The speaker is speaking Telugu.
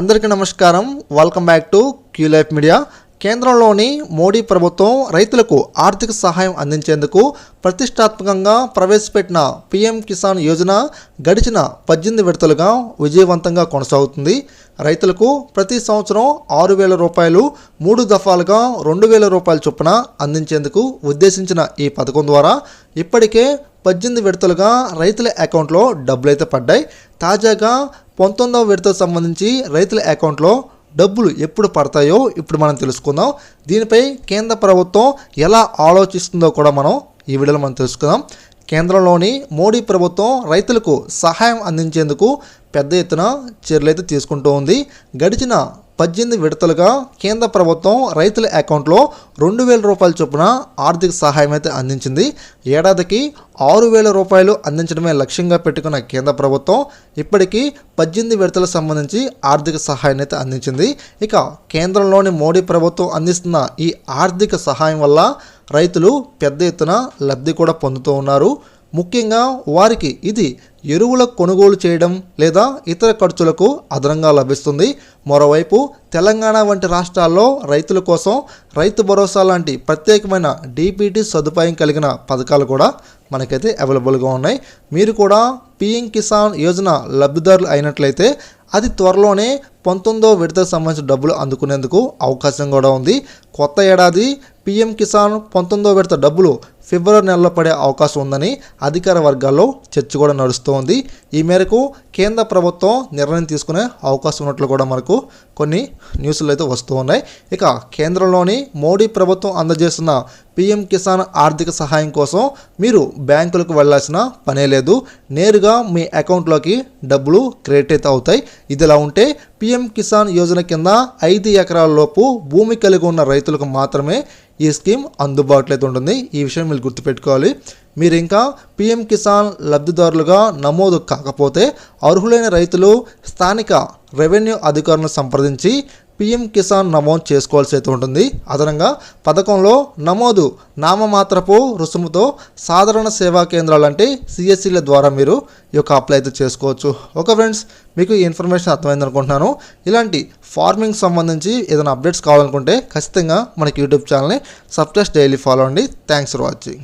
అందరికీ నమస్కారం. Welcome back to Q life media కేంద్రంలోని మోడీ ప్రభుత్వం రైతులకు ఆర్థిక సహాయం అందించేందుకు ప్రతిష్టాత్మకంగా ప్రవేశపెట్టిన పీఎం కిసాన్ యోజన గడిచిన పద్దెనిమిది విడతలుగా విజయవంతంగా కొనసాగుతుంది. రైతులకు ప్రతి సంవత్సరం ఆరు వేల రూపాయలు మూడు దఫాలుగా రెండు వేల రూపాయల చొప్పున అందించేందుకు ఉద్దేశించిన ఈ పథకం ద్వారా ఇప్పటికే పద్దెనిమిది విడతలుగా రైతుల అకౌంట్లో డబ్బులు అయితే పడ్డాయి. తాజాగా పంతొమ్మిదవ విడతకు సంబంధించి రైతుల అకౌంట్లో డబ్బులు ఎప్పుడు పడతాయో ఇప్పుడు మనం తెలుసుకుందాం. దీనిపై కేంద్ర ప్రభుత్వం ఎలా ఆలోచిస్తుందో కూడా మనం ఈ వీడియోలో మనం తెలుసుకుందాం. కేంద్రంలోని మోడీ ప్రభుత్వం రైతులకు సహాయం అందించేందుకు పెద్ద ఎత్తున చర్యలు అయితే తీసుకుంటూ ఉంది గడిచిన పద్దెనిమిది విడతలుగా కేంద్ర ప్రభుత్వం రైతుల అకౌంట్లో రెండు వేల రూపాయల చొప్పున ఆర్థిక సహాయం అయితే అందించింది. ఏడాదికి ఆరు వేల రూపాయలు అందించడమే లక్ష్యంగా పెట్టుకున్న కేంద్ర ప్రభుత్వం ఇప్పటికీ పద్దెనిమిది విడతలకు సంబంధించి ఆర్థిక సహాయాన్ని అయితే అందించింది. ఇక కేంద్రంలోని మోడీ ప్రభుత్వం అందిస్తున్న ఈ ఆర్థిక సహాయం వల్ల రైతులు పెద్ద ఎత్తున లబ్ధి కూడా పొందుతూ ఉన్నారు. ముఖ్యంగా వారికి ఇది ఎరువుల కొనుగోలు చేయడం లేదా ఇతర ఖర్చులకు అదనంగా లభిస్తుంది. మరోవైపు తెలంగాణ వంటి రాష్ట్రాల్లో రైతుల కోసం రైతు భరోసా లాంటి ప్రత్యేకమైన డీపీటీ సదుపాయం కలిగిన పథకాలు కూడా మనకైతే అవైలబుల్గా ఉన్నాయి. మీరు కూడా పిఎం కిసాన్ యోజన లబ్ధిదారులు అయినట్లయితే అది త్వరలోనే పంతొమ్మిదో విడతకు సంబంధించిన డబ్బులు అందుకునేందుకు అవకాశం కూడా ఉంది. కొత్త ఏడాది పీఎం కిసాన్ పంతొమ్మిదో విడత డబ్బులు ఫిబ్రవరి నెలలో పడే అవకాశం ఉందని అధికార వర్గాల్లో చర్చ కూడా నడుస్తోంది. ఈ మేరకు కేంద్ర ప్రభుత్వం నిర్ణయం తీసుకునే అవకాశం ఉన్నట్లు కూడా మనకు కొన్ని న్యూస్లు అయితే వస్తూ ఉన్నాయి. ఇక కేంద్రంలోని మోడీ ప్రభుత్వం అందజేస్తున్న పిఎం కిసాన్ ఆర్థిక సహాయం కోసం మీరు బ్యాంకులకు వెళ్ళాల్సిన పనే లేదు. నేరుగా మీ అకౌంట్లోకి డబ్బులు క్రెడిట్ అయితే అవుతాయి. ఇదిలా ఉంటే పిఎం కిసాన్ యోజన కింద ఐదు ఎకరాల లోపు భూమి కలిగి ఉన్న రైతులకు మాత్రమే ఈ స్కీమ్ అందుబాటులో అయితే ఉంటుంది. ఈ విషయం మీరు గుర్తుపెట్టుకోవాలి. మీరు ఇంకా పిఎం కిసాన్ లబ్ధిదారులుగా నమోదు కాకపోతే అర్హులైన రైతులు స్థానిక రెవెన్యూ అధికారులను సంప్రదించి పిఎం కిసాన్ నమోదు చేసుకోవాల్సి అయితే ఉంటుంది. అదనంగా పథకంలో నమోదు నామమాత్రపు రుసుముతో సాధారణ సేవా కేంద్రాలు అంటే సిఎస్సీల ద్వారా మీరు ఈ యొక్క అప్లై అయితే చేసుకోవచ్చు. ఓకే ఫ్రెండ్స్ మీకు ఈ ఇన్ఫర్మేషన్ అర్థమైంది అనుకుంటున్నాను. ఇలాంటి ఫార్మింగ్ సంబంధించి ఏదైనా అప్డేట్స్ కావాలనుకుంటే ఖచ్చితంగా మనకి యూట్యూబ్ ఛానల్ని సబ్స్క్రైబ్ డైలీ ఫాలో అండి థ్యాంక్స్ ఫర్ వాచింగ్.